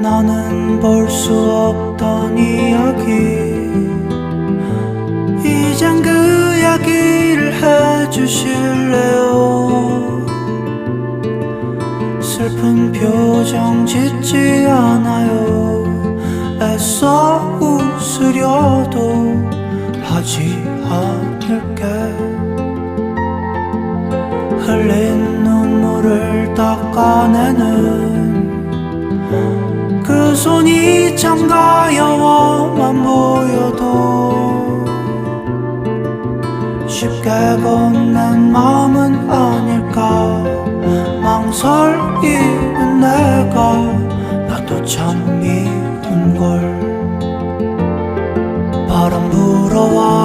나는 볼 수 없던 이야기. 이젠 그 이야기를 해주실래요? 슬픈 표정 짓지 않아요. 애써 웃으려도 하지 않을게. 흘린 눈물을 닦아내는 손이 참 가여워만 보여도 쉽게 걷는 마음은 아닐까. 망설이는 내가 나도 참 미운 걸. 바람 불어와